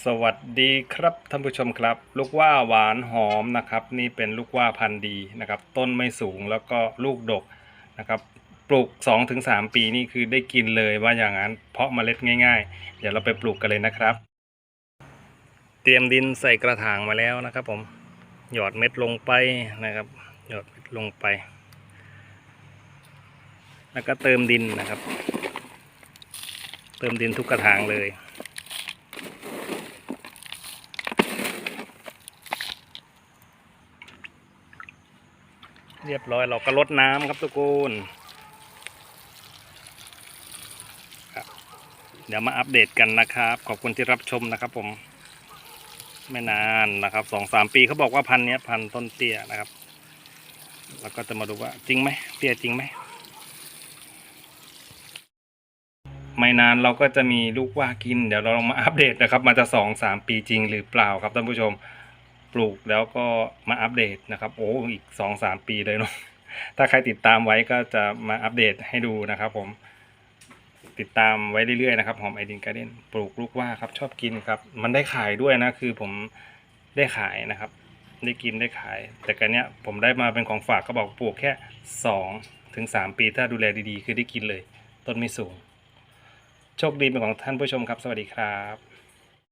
สวัสดีครับท่านผู้ชมครับ ลูกว่าหวานหอมนะครับ นี่เป็นลูกว่าพันธุ์ดีนะครับ ต้นไม่สูงแล้วก็ลูกดกนะครับ ปลูก 2-3 ปีนี่คือได้กินเลยว่าอย่างนั้น เพราะเมล็ดง่าย ๆ เดี๋ยวเราไปปลูกกันเลยนะครับ เตรียมดินใส่กระถางมาแล้วนะครับ ผมหยอดเม็ดลงไปนะครับ หยอดเม็ดลงไป แล้วก็เติมดินนะครับ เติมดินทุกกระถางเลย เรียบร้อยเราก็ลดน้ำครับทุกคนเดี๋ยวมาอัปเดตกันนะครับ ขอบคุณที่รับชมนะครับ ผม ไม่นานนะครับสองสามปีเขาบอกว่าพันเนี้ยพันต้นเตี้ยนะครับ แล้วก็จะมาดูว่าจริงไหมเตี้ยจริงไหมไม่นานเราก็จะมีลูกว่ากิน เดี๋ยวเราลองมาอัปเดตนะครับ มันจะสองสามปีจริงหรือเปล่าครับท่านผู้ชม ปลูกแล้วก็มาอัปเดตนะครับ โอ้อีกสองสามปีเลยเนาะถ้าใครติดตามไว้ก็จะมาอัปเดตให้ดูนะครับผมติดตามไว้เรื่อยๆนะครับหอมไอดินการ์เด้นปลูกลูกว่าครับชอบกินครับ มันได้ขายด้วยนะคือผมได้ขายนะครับ ได้กินได้ขาย แต่กันเนี้ยผมได้มาเป็นของฝากก็บอกปลูกแค่สองถึงสามปีถ้าดูแลดีๆ คือได้กินเลย ต้นไม่สูง โชคดีเป็นของท่านผู้ชมครับ สวัสดีครับ